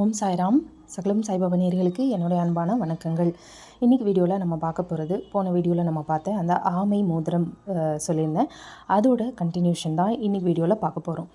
ஓம் சாய்ராம். சகலம் சாய்பாபா நேர்களுக்கு என்னுடைய அன்பான வணக்கங்கள். இன்றைக்கி வீடியோவில் நம்ம பார்க்க போகிறது போன வீடியோவில் நம்ம பார்த்தேன் அந்த ஆமை மோதிரம் சொல்லியிருந்தேன். அதோட கண்டினியூஷன் தான் இன்றைக்கி வீடியோவில் பார்க்க போகிறோம்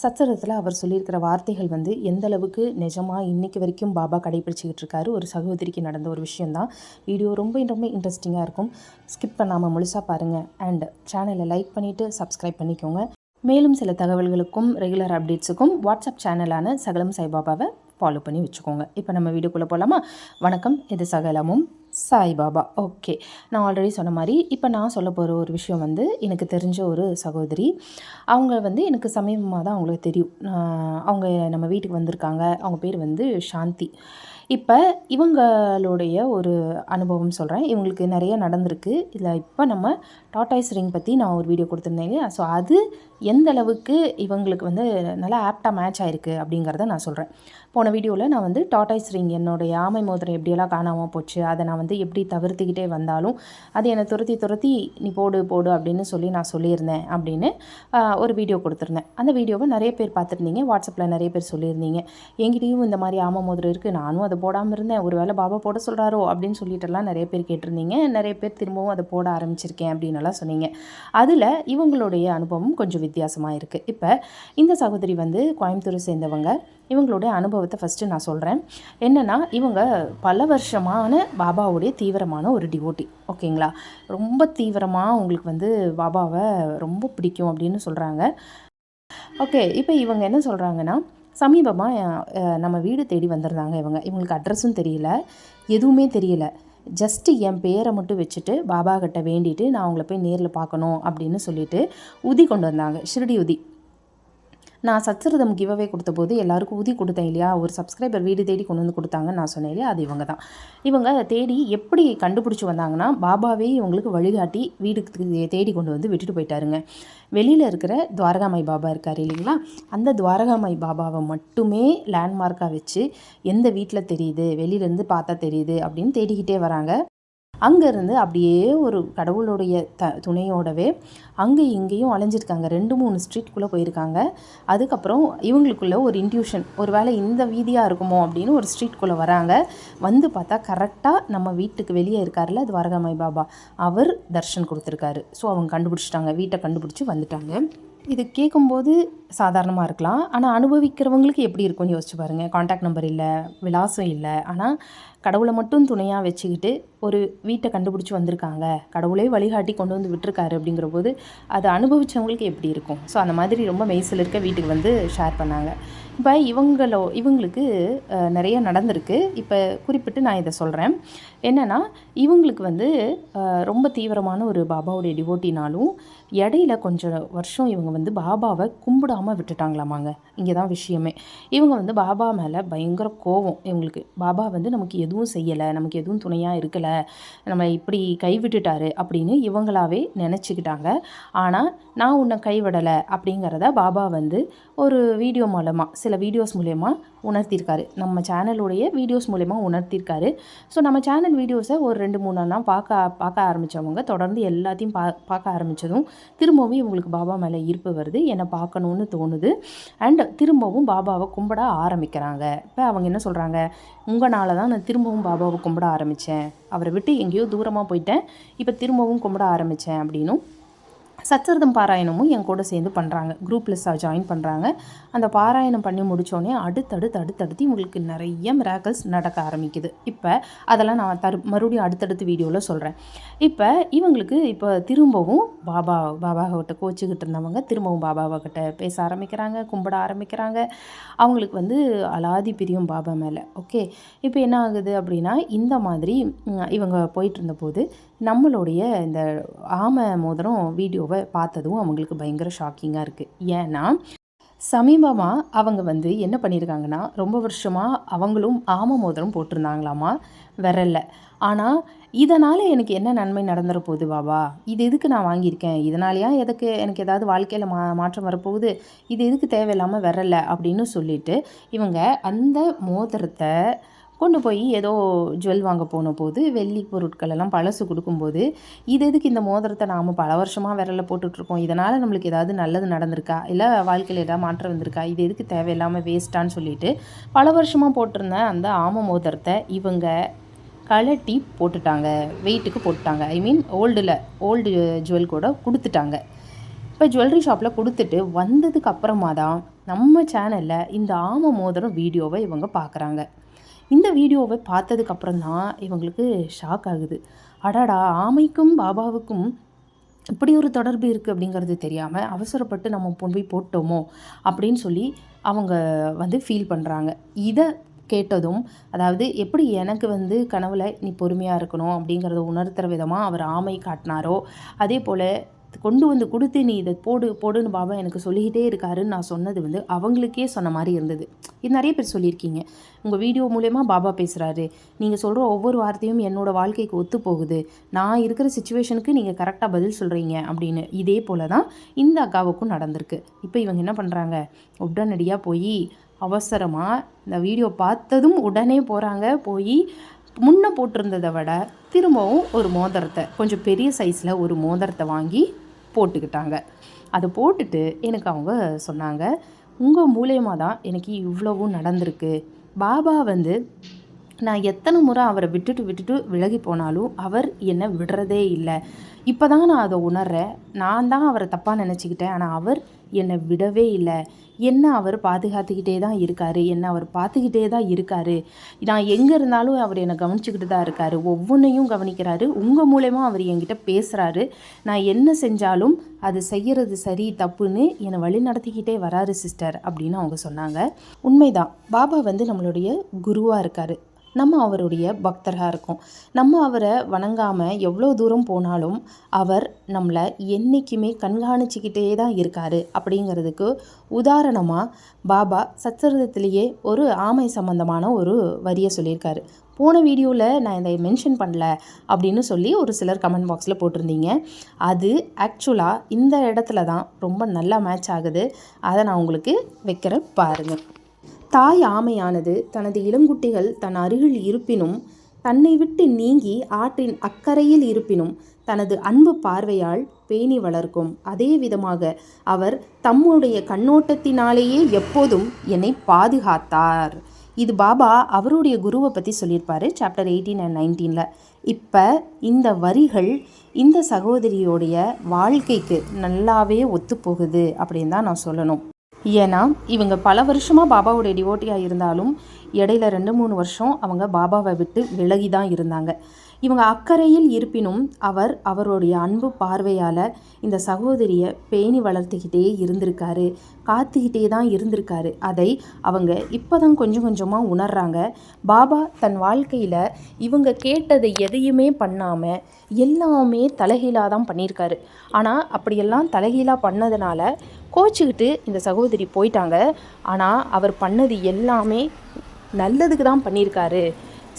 சச்சரத்தில் அவர் சொல்லியிருக்கிற வார்த்தைகள் வந்து எந்த அளவுக்கு நிஜமாக இன்றைக்கி வரைக்கும் பாபா கடைபிடிச்சிக்கிட்டு இருக்காரு ஒரு சகோதரிக்கு நடந்த ஒரு விஷயந்தான் வீடியோ ரொம்ப ரொம்ப இன்ட்ரெஸ்டிங்காக இருக்கும். ஸ்கிப் பண்ணாமல் முழுசாக பாருங்கள் அண்ட் சேனலை லைக் பண்ணிவிட்டு சப்ஸ்கிரைப் பண்ணிக்கோங்க. மேலும் சில தகவல்களுக்கும் ரெகுலர் அப்டேட்ஸுக்கும் வாட்ஸ்அப் சேனலான சகலம் சாய்பாபாவை ஃபாலோ பண்ணி வச்சுக்கோங்க. இப்போ நம்ம வீடியோக்குள்ளே போகலாமா வணக்கம் இது சகலமும் சாய்பாபா ஓகே நான் ஆல்ரெடி சொன்ன மாதிரி இப்போ நான் சொல்ல போகிற ஒரு விஷயம் வந்து எனக்கு தெரிஞ்ச ஒரு சகோதரி அவங்க வந்து எனக்கு சமீபமாக தான் அவங்களுக்கு தெரியும். அவங்க நம்ம வீட்டுக்கு வந்திருக்காங்க. அவங்க பேர் வந்து சாந்தி. இப்போ இவங்களுடைய ஒரு அனுபவம் சொல்கிறேன் இவங்களுக்கு நிறைய நடந்திருக்கு. இதில் இப்போ நம்ம டாட்டாய்ஸ் ரிங் பற்றி நான் ஒரு வீடியோ கொடுத்துருந்தேங்க ஸோ அது எந்த அளவுக்கு இவங்களுக்கு வந்து நல்லா ஆப்டாக மேட்ச் ஆகிருக்கு அப்படிங்கிறத நான் சொல்கிறேன் போன வீடியோவில் நான் வந்து டாட்டாய்ஸ் ரிங் என்னுடைய ஆமை மோதிரம் எப்படியெல்லாம் காணாமல் போச்சு அதை நான் வந்து எப்படி தவிர்த்துக்கிட்டே வந்தாலும் அது என்னை துரத்தி துரத்தி நீ போடு போடு அப்படின்னு சொல்லி நான் சொல்லியிருந்தேன் அப்படின்னு ஒரு வீடியோ கொடுத்துருந்தேன். அந்த வீடியோவை நிறைய பேர் பார்த்துருந்தீங்க வாட்ஸ்அப்பில் நிறைய பேர் சொல்லியிருந்தீங்க. எங்கிட்டையும் இந்த மாதிரி ஆமை மோதிரம் இருக்குது நானும் அதை போடாமல் இருந்தேன் ஒரு வேளை பாபா போட சொல்கிறாரோ அப்படின்னு சொல்லிட்டுலாம் நிறைய பேர் கேட்டிருந்தீங்க நிறைய பேர் திரும்பவும் அதை போட ஆரம்பிச்சிருக்கேன் அப்படின்னு சொன்னீங்க. அதில் இவங்களுடைய அனுபவம் கொஞ்சம் வித்தியாசமாக இருக்குது இப்போ இந்த சகோதரி வந்து கோயம்புத்தூரை சேர்ந்தவங்க. இவங்களுடைய அனுபவத்தை ஃபஸ்ட்டு நான் சொல்கிறேன் என்னென்னா இவங்க பல வருஷமான பாபாவுடைய தீவிரமான ஒரு டிவோட்டி ஓகேங்களா ரொம்ப தீவிரமாக உங்களுக்கு வந்து பாபாவை ரொம்ப பிடிக்கும் அப்படின்னு சொல்கிறாங்க ஓகே இப்போ இவங்க என்ன சொல்கிறாங்கன்னா சமீபமாக நம்ம வீடு தேடி வந்திருந்தாங்க இவங்க. இவங்களுக்கு அட்ரஸும் தெரியல. எதுவுமே தெரியல. ஜஸ்ட்டு என் பேரை மட்டும் வச்சுட்டு பாபா கிட்ட வேண்டிட்டு நான் அவங்கள போய் நேரில் பார்க்கணும் அப்படின்னு சொல்லிட்டு உதி கொண்டு வந்தாங்க. ஷிரடி உதி. நான் சச்சரதம் கிவ்அவே கொடுத்த போது எல்லாருக்கும் ஊதி கொடுத்தேன் இல்லையா? ஒரு சப்ஸ்கிரைபர் வீடு தேடி கொண்டு வந்து கொடுத்தாங்கன்னு நான் சொன்னேன் இல்லையா? அது இவங்க தான். இவங்க தேடி எப்படி கண்டுபிடிச்சி வந்தாங்கன்னா பாபாவே இவங்களுக்கு வழிகாட்டி வீடுக்கு தேடி கொண்டு வந்து விட்டுட்டு போயிட்டாருங்க. வெளியில் இருக்கிற துவாரகாமாய் பாபா இருக்கார் இல்லைங்களா? அந்த துவாரகாமாய் பாபாவை மட்டுமே லேண்ட்மார்க்காக வச்சு எந்த வீட்டில் தெரியுது வெளியிலேருந்து பார்த்தா தெரியுது அப்படின்னு தேடிக்கிட்டே வராங்க. அங்கேருந்து அப்படியே ஒரு கடவுளுடைய த துணையோடவே அங்கே இங்கேயும் அலைஞ்சிருக்காங்க. ரெண்டு மூணு ஸ்ட்ரீட்குள்ளே போயிருக்காங்க. அதுக்கப்புறம் இவங்களுக்குள்ள ஒரு இன்ட்யூஷன் ஒரு வேளை இந்த வீதியாக இருக்குமோ அப்படின்னு ஒரு ஸ்ட்ரீட்குள்ளே வராங்க. வந்து பார்த்தா கரெக்டாக நம்ம வீட்டுக்கு வெளியே இருக்கார்ல அது வரகமாய் பாபா. அவர் தர்ஷன் கொடுத்துருக்காரு. ஸோ அவங்க கண்டுபிடிச்சிட்டாங்க வீட்டை கண்டுபிடிச்சி வந்துட்டாங்க. இது கேட்கும்போது சாதாரணமாக இருக்கலாம். ஆனால் அனுபவிக்கிறவங்களுக்கு எப்படி இருக்கும்னு யோசிச்சு பாருங்கள் காண்டாக்ட் நம்பர் இல்லை விலாசம் இல்லை. ஆனால் கடவுளை மட்டும் துணையாக வச்சுக்கிட்டு ஒரு வீட்டை கண்டுபிடிச்சி வந்திருக்காங்க. கடவுளே வழிகாட்டி கொண்டு வந்து விட்டுருக்காரு அப்படிங்கிற போது அதை அனுபவித்தவங்களுக்கு எப்படி இருக்கும்? ஸோ அந்த மாதிரி ரொம்ப மெய்சில் இருக்க வீட்டுக்கு வந்து ஷேர் பண்ணாங்க. இப்போ இவங்களோ இவங்களுக்கு நிறைய நடந்திருக்கு. இப்போ குறிப்பிட்டு நான் இதை சொல்கிறேன் என்னென்னா இவங்களுக்கு வந்து ரொம்ப தீவிரமான ஒரு பாபாவுடைய டிவோட்டினாலும் இடையில கொஞ்சம் வருஷம் இவங்க வந்து பாபாவை கும்பிடாமல் விட்டுட்டாங்களாமாங்க. இங்கே தான் விஷயமே. இவங்க வந்து பாபா மேலே பயங்கர கோவம். இவங்களுக்கு பாபா வந்து நமக்கு எதுவும் செய்யலை நமக்கு எதுவும் துணையாக இருக்கலை நம்ம இப்படி கைவிட்டுட்டாரு அப்படின்னு இவங்களாவே நினச்சிக்கிட்டாங்க. ஆனால் நான் உன்னை கைவிடலை அப்படிங்கிறத பாபா வந்து ஒரு வீடியோ மூலமாக சில வீடியோஸ் மூலயமா உணர்த்தியிருக்காரு நம்ம சேனலுடைய வீடியோஸ் மூலயமா உணர்த்தியிருக்காரு ஸோ நம்ம சேனல் வீடியோஸை ஒரு ரெண்டு மூணு பார்க்க பார்க்க ஆரம்பித்தவங்க தொடர்ந்து எல்லாத்தையும் பா பார்க்க ஆரம்பித்ததும் திரும்பவும் இவங்களுக்கு பாபா மேலே ஈர்ப்பு வருது. என்னை பார்க்கணுன்னு தோணுது. அண்ட் திரும்பவும் பாபாவை கும்பிட ஆரம்பிக்கிறாங்க. இப்போ அவங்க என்ன சொல்கிறாங்க உங்களால் தான் நான் திரும்பவும் பாபாவை கும்பிட ஆரம்பித்தேன் அவரை விட்டு எங்கேயோ தூரமாக போயிட்டேன். இப்போ திரும்பவும் கும்பிட ஆரம்பித்தேன் அப்படின்னும் சச்சரிதம் பாராயணமும் என் கூட சேர்ந்து பண்ணுறாங்க குரூப்பில் ஜாயின் பண்ணுறாங்க அந்த பாராயணம் பண்ணி முடித்தோடனே அடுத்தடுத்து அடுத்தடுத்து இவங்களுக்கு நிறைய மிராக்கல்ஸ் நடக்க ஆரம்பிக்குது. இப்போ அதெல்லாம் நான் தரு மறுபடியும் அடுத்தடுத்து வீடியோவில் சொல்கிறேன் இப்போ இவங்களுக்கு இப்போ திரும்பவும் பாபா பாபாகிட்ட கோச்சிக்கிட்டு இருந்தவங்க திரும்பவும் பாபாவகிட்ட பேச ஆரம்பிக்கிறாங்க கும்பிட ஆரம்பிக்கிறாங்க. அவங்களுக்கு வந்து அலாதி பிரியும் பாபா மேலே. ஓகே இப்போ என்ன ஆகுது அப்படின்னா இந்த மாதிரி இவங்க போயிட்டு இருந்தபோது நம்மளுடைய இந்த ஆமை மோதிரம் வீடியோவை பார்த்ததும் அவங்களுக்கு பயங்கர ஷாக்கிங்காக இருக்குது ஏன்னா சமீபமாக அவங்க வந்து என்ன பண்ணியிருக்காங்கன்னா ரொம்ப வருஷமாக அவங்களும் ஆம மோதிரம் போட்டிருந்தாங்களாமா? விரல்ல. ஆனால் இதனால் எனக்கு என்ன நன்மை நடந்துற போகுது பாபா? இது எதுக்கு நான் வாங்கியிருக்கேன்? இதனாலையா எதுக்கு எனக்கு ஏதாவது வாழ்க்கையில் மா மாற்றம் வரப்போகுது? இது எதுக்கு தேவையில்லாமல் விரல அப்படின்னு சொல்லிட்டு இவங்க அந்த மோதிரத்தை கொண்டு போய் ஏதோ ஜுவல் வாங்க போன போது வெள்ளி பொருட்கள் எல்லாம் பழசு கொடுக்கும்போது இது எதுக்கு இந்த மோதிரத்தை நாம் பல வருஷமாக விரலில் போட்டுட்ருக்கோம்? இதனால் நம்மளுக்கு ஏதாவது நல்லது நடந்திருக்கா? இல்லை வாழ்க்கையில் ஏதாவது மாற்றம் வந்திருக்கா? இது எதுக்கு தேவையில்லாமல் வேஸ்ட்டான்னு சொல்லிட்டு பல வருஷமாக போட்டிருந்த அந்த ஆம மோதிரத்தை இவங்க கழட்டி போட்டுட்டாங்க. வெயிட்டுக்கு போட்டுட்டாங்க. ஐ மீன் ஓல்டில் ஓல்டு ஜுவல் கூட கொடுத்துட்டாங்க. இப்போ ஜுவல்லரி ஷாப்பில் கொடுத்துட்டு வந்ததுக்கு அப்புறமா தான் நம்ம சேனலில் இந்த ஆம மோதிரம் வீடியோவை இவங்க பார்க்குறாங்க இந்த வீடியோவை பார்த்ததுக்கப்புறம் தான் இவங்களுக்கு ஷாக் ஆகுது. அடாடா ஆமைக்கும் பாபாவுக்கும் இப்படி ஒரு தொடர்பு இருக்குது அப்படிங்கிறது தெரியாமல் அவசரப்பட்டு நம்ம போய் போட்டோமோ அப்படின்னு சொல்லி அவங்க வந்து ஃபீல் பண்ணுறாங்க இதை கேட்டதும் அதாவது எப்படி எனக்கு வந்து கனவுல நீ பொறுமையாக இருக்கணும் அப்படிங்கிறத உணர்த்துற விதமாக அவர் ஆமை காட்டினாரோ அதே போல் கொண்டு வந்து கொடுத்து நீ இதை போடு போடுன்னு பாபா எனக்கு சொல்லிக்கிட்டே இருக்காருன்னு நான் சொன்னது வந்து அவங்களுக்கே சொன்ன மாதிரி இருந்தது. இது நிறைய பேர் சொல்லியிருக்கீங்க. உங்கள் வீடியோ மூலயமா பாபா பேசுகிறாரு நீங்கள் சொல்கிற ஒவ்வொரு வார்த்தையும் என்னோடய வாழ்க்கைக்கு ஒத்து போகுது. நான் இருக்கிற சுச்சுவேஷனுக்கு நீங்கள் கரெக்டாக பதில் சொல்கிறீங்க அப்படின்னு. இதே போல தான் இந்த அக்காவுக்கும் நடந்திருக்கு. இப்போ இவங்க என்ன பண்ணுறாங்க உடனடியாக போய் அவசரமாக இந்த வீடியோ பார்த்ததும் உடனே போகிறாங்க போய் முன்ன போட்டிருந்ததை விட திரும்பவும் ஒரு மோதிரத்தை கொஞ்சம் பெரிய சைஸில் ஒரு மோதிரத்தை வாங்கி போட்டுக்கிட்டாங்க. அதை போட்டுட்டு எனக்கு அவங்க சொன்னாங்க உங்கள் மூலியமாக தான் எனக்கு இவ்வளவும் நடந்திருக்கு. பாபா வந்து நான் எத்தனை முறை அவரை விட்டுட்டு விட்டுட்டு விலகி போனாலும் அவர் என்னை விடுறதே இல்லை. இப்போ தான் நான் அதை உணர்றேன். நான் தான் அவரை தப்பாக நினச்சிக்கிட்டேன். ஆனால் அவர் என்னை விடவே இல்லை. என்ன அவர் பாதுகாத்துக்கிட்டே தான் இருக்கார்? என்ன அவர் பார்த்துக்கிட்டே தான் இருக்கார்? நான் எங்கே இருந்தாலும் அவர் என்னை கவனிச்சுக்கிட்டு தான் இருக்கார். ஒவ்வொன்றையும் கவனிக்கிறாரு. உங்கள் மூலயமா அவர் என்கிட்ட பேசுகிறாரு நான் என்ன செஞ்சாலும் அது செய்கிறது சரி தப்புன்னு என்னை வழி நடத்திக்கிட்டே வராரு சிஸ்டர் அப்படின்னு அவங்க சொன்னாங்க. உண்மைதான். பாபா வந்து நம்மளுடைய குருவாக இருக்கார். நம்ம அவருடைய பக்தராக இருக்கோம். நம்ம அவரை வணங்காமல் எவ்வளோ தூரம் போனாலும் அவர் நம்மளை என்றைக்குமே கண்காணிச்சிக்கிட்டே தான் இருக்கார் அப்படிங்கிறதுக்கு உதாரணமாக பாபா சச்சரிதத்திலேயே ஒரு ஆமை சம்பந்தமான ஒரு வரியை சொல்லியிருக்காரு. போன வீடியோவில் நான் இதை மென்ஷன் பண்ணல அப்படின்னு சொல்லி ஒரு சிலர் கமெண்ட் பாக்ஸில் போட்டிருந்தீங்க. அது ஆக்சுவலாக இந்த இடத்துல தான் ரொம்ப நல்லா மேட்ச் ஆகுது. அதை நான் உங்களுக்கு வைக்கிறேன் பாருங்கள் தாய் ஆமையானது தனது இளங்குட்டிகள் தன் அருகில் இருப்பினும் தன்னை விட்டு நீங்கி ஆற்றின் அக்கறையில் இருப்பினும் தனது அன்பு பார்வையால் பேணி வளர்க்கும். அதே விதமாக அவர் தம்முடைய கண்ணோட்டத்தினாலேயே எப்போதும் என்னை பாதுகாத்தார். இது பாபா அவருடைய குருவை பற்றி சொல்லியிருப்பார் சாப்டர் எயிட்டீன் அண்ட் நைன்டீனில் இப்போ இந்த வரிகள் இந்த சகோதரியோடைய வாழ்க்கைக்கு நல்லாவே ஒத்துப்போகுது அப்படின்னு தான் நான் சொல்லணும். ஏன்னா இவங்க பல வருஷமாக பாபாவோடைய டிவோட்டியாக இருந்தாலும் இடையில ரெண்டு மூணு வருஷம் அவங்க பாபாவை விட்டு விலகி தான் இருந்தாங்க. இவங்க அக்கறையில் இருப்பினும் அவர் அவருடைய அன்பு பார்வையால் இந்த சகோதரியை பேணி வளர்த்துக்கிட்டே இருந்திருக்காரு காத்துக்கிட்டே தான் இருந்திருக்காரு. அதை அவங்க இப்போ தான் கொஞ்சம் கொஞ்சமாக உணர்றாங்க. பாபா தன் வாழ்க்கையில் இவங்க கேட்டதை எதையுமே பண்ணாமல் எல்லாமே தலைகீழாக தான் பண்ணியிருக்காரு. ஆனால் அப்படியெல்லாம் தலைகீழாக பண்ணதுனால கோச்சிக்கிட்டு இந்த சகோதரி போயிட்டாங்க. ஆனால் அவர் பண்ணது எல்லாமே நல்லதுக்கு தான் பண்ணியிருக்காரு.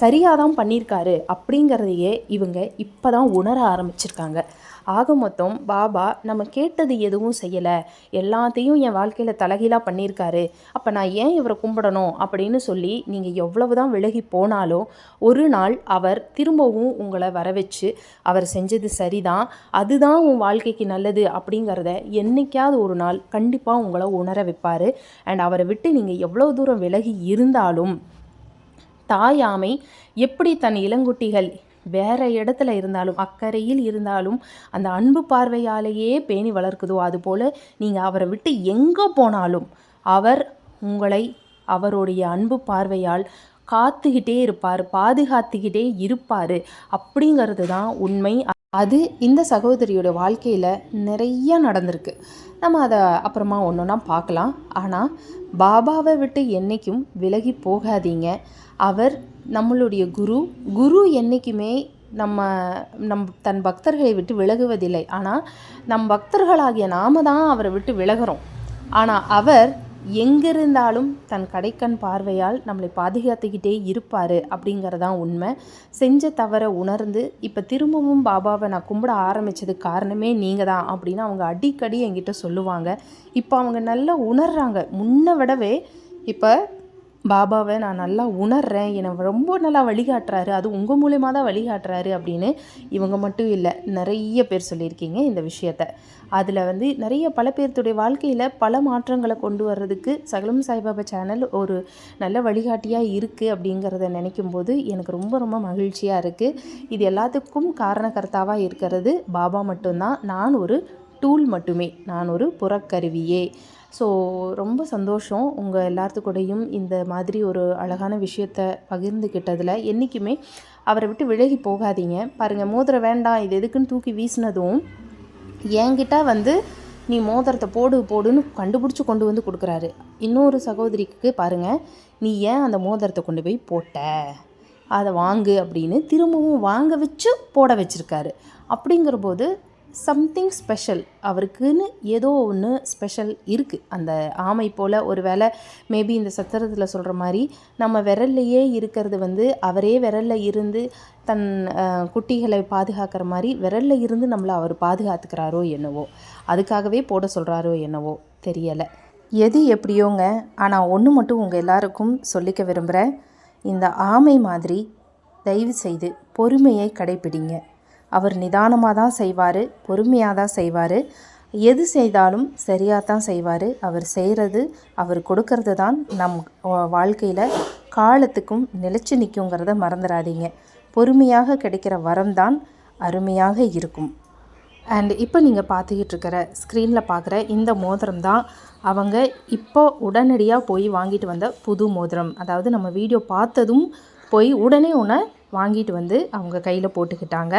சரியாக தான் பண்ணியிருக்காரு அப்படிங்கிறதையே இவங்க இப்போ தான் உணர ஆரம்பிச்சிருக்காங்க. ஆக மொத்தம் பாபா நம்ம கேட்டது எதுவும் செய்யலை. எல்லாத்தையும் என் வாழ்க்கையில் தலைகீழாக பண்ணியிருக்காரு. அப்போ நான் ஏன் இவரை கும்பிடணும் அப்படின்னு சொல்லி நீங்கள் எவ்வளவு தான் விலகி போனாலும் ஒரு நாள் அவர் திரும்பவும் உங்களை வர வச்சு அவர் செஞ்சது சரிதான் அதுதான் உன் வாழ்க்கைக்கு நல்லது அப்படிங்கிறத என்னைக்காவது ஒரு நாள் கண்டிப்பாக உங்களை உணர வைப்பார். அண்ட் அவரை விட்டு நீங்கள் எவ்வளோ தூரம் விலகி இருந்தாலும் தாயாமை எப்படி தன் இளங்குட்டிகள் வேற இடத்துல இருந்தாலும் அக்கறையில் இருந்தாலும் அந்த அன்பு பார்வையாலேயே பேணி வளர்க்குதோ அதுபோல் நீங்கள் அவரை விட்டு எங்கே போனாலும் அவர் உங்களை அவருடைய அன்பு பார்வையால் காத்துக்கிட்டே இருப்பார் பாதுகாத்துக்கிட்டே இருப்பார். அப்படிங்கிறது தான் உண்மை. அது இந்த சகோதரியோட வாழ்க்கையில் நிறைய நடந்திருக்கு. நம்ம அதை அப்புறமா ஒன்று ஒன்றா பார்க்கலாம் ஆனால் பாபாவை விட்டு என்றைக்கும் விலகி போகாதீங்க. அவர் நம்மளுடைய குரு. குரு என்றைக்குமே நம்ம நம் தன் பக்தர்களை விட்டு விலகுவதில்லை. ஆனால் நம் பக்தர்களாகிய நாம தான் அவரை விட்டு விலகிறோம். ஆனால் அவர் எங்கிருந்தாலும் தன் கடைக்கண் பார்வையால் நம்மளை பாதுகாத்துக்கிட்டே இருப்பார் அப்படிங்கிறதான் உண்மை. செஞ்ச தவறை உணர்ந்து இப்போ திரும்பவும் பாபாவை நான் கும்பிட ஆரம்பித்ததுக்கு காரணமே நீங்கள் தான் அப்படின்னு அவங்க அடிக்கடி என்கிட்ட சொல்லுவாங்க. இப்போ அவங்க நல்லா உணர்கிறாங்க முன்ன விடவே இப்போ பாபாவை நான் நல்லா உணர்றேன். என்னை ரொம்ப நல்லா வழிகாட்டுறாரு. அது உங்கள் மூலயமா தான் வழிகாட்டுறாரு அப்படின்னு இவங்க மட்டும் இல்லை நிறைய பேர் சொல்லியிருக்கீங்க இந்த விஷயத்த. அதில் வந்து நிறைய பல பேர்த்துடைய வாழ்க்கையில் பல மாற்றங்களை கொண்டு வர்றதுக்கு சகலம் சாய்பாபா சேனல் ஒரு நல்ல வழிகாட்டியாக இருக்குது அப்படிங்கிறத நினைக்கும் போது எனக்கு ரொம்ப ரொம்ப மகிழ்ச்சியாக இருக்குது இது எல்லாத்துக்கும் காரணக்கர்த்தாவாக இருக்கிறது பாபா மட்டும்தான். நான் ஒரு டூல் மட்டுமே. நான் ஒரு புறக்கருவியே. ஸோ ரொம்ப சந்தோஷம் உங்கள் எல்லாத்துக்கூடையும் இந்த மாதிரி ஒரு அழகான விஷயத்த பகிர்ந்துக்கிட்டதில் என்றைக்குமே அவரை விட்டு விலகி போகாதீங்க. பாருங்கள் மோதிரம் வேண்டாம் இது எதுக்குன்னு தூக்கி வீசினதும் என்கிட்ட வந்து நீ மோதிரத்தை போடு போடுன்னு கண்டுபிடிச்சி கொண்டு வந்து கொடுக்குறாரு. இன்னொரு சகோதரிக்கு பாருங்கள் நீ ஏன் அந்த மோதிரத்தை கொண்டு போய் போட்ட? அதை வாங்கு அப்படின்னு திரும்பவும் வாங்க வச்சு போட வச்சுருக்காரு. அப்படிங்கிற போது சம்திங் ஸ்பெஷல் அவருக்குன்னு ஏதோ ஒன்று ஸ்பெஷல் இருக்குது அந்த ஆமை போல் ஒரு வேளை மேபி இந்த சத்திரத்தில் சொல்கிற மாதிரி நம்ம விரல்லையே இருக்கிறது வந்து அவரே விரலில் இருந்து தன் குட்டிகளை பாதுகாக்கிற மாதிரி விரலில் இருந்து நம்மளை அவர் பாதுகாத்துக்கிறாரோ என்னவோ அதுக்காகவே போட சொல்கிறாரோ என்னவோ தெரியலை. எது எப்படியோங்க? ஆனால் ஒன்று மட்டும் உங்கள் எல்லாருக்கும் சொல்லிக்க விரும்புகிறேன் இந்த ஆமை மாதிரி தயவு செய்து பொறுமையை கடைப்பிடிங்க அவர் நிதானமாக தான் செய்வார் பொறுமையாக தான் செய்வார். எது செய்தாலும் சரியாக தான் செய்வார். அவர் செய்கிறது அவர் கொடுக்கறது தான் நம் வாழ்க்கையில் காலத்துக்கும் நிலச்சி நிற்குங்கிறத மறந்துடாதீங்க பொறுமையாக கிடைக்கிற வரம் தான் அருமையாக இருக்கும். அண்ட் இப்போ நீங்கள் பார்த்துக்கிட்டு இருக்கிற ஸ்க்ரீனில் பார்க்குற இந்த மோதிரம் தான் அவங்க இப்போ உடனடியாக போய் வாங்கிட்டு வந்த புது மோதிரம். அதாவது நம்ம வீடியோ பார்த்ததும் போய் உடனே ஒன்று வாங்கிட்டு வந்து அவங்க கையில் போட்டுக்கிட்டாங்க.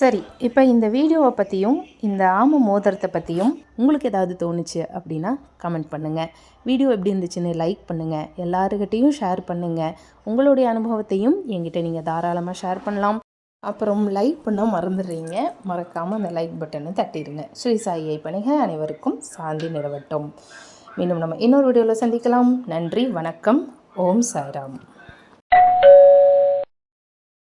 சரி இப்போ இந்த வீடியோவை பற்றியும் இந்த ஆம மோதிரத்தை பற்றியும் உங்களுக்கு ஏதாவது தோணுச்சு அப்படின்னா கமெண்ட் பண்ணுங்கள் வீடியோ எப்படி இருந்துச்சுன்னு லைக் பண்ணுங்கள் எல்லாருக்கிட்டேயும் ஷேர் பண்ணுங்கள் உங்களுடைய அனுபவத்தையும் என்கிட்ட நீங்கள் தாராளமாக ஷேர் பண்ணலாம். அப்புறம் லைக் பண்ண மறந்துடுறீங்க. மறக்காமல் அந்த லைக் பட்டனை தட்டிடுங்க. ஸ்ரீ சாயை பணிக அனைவருக்கும் சாந்தி நிலவட்டும். மீண்டும் நம்ம இன்னொரு வீடியோவில் சந்திக்கலாம். நன்றி வணக்கம். ஓம் சாய்ராம்.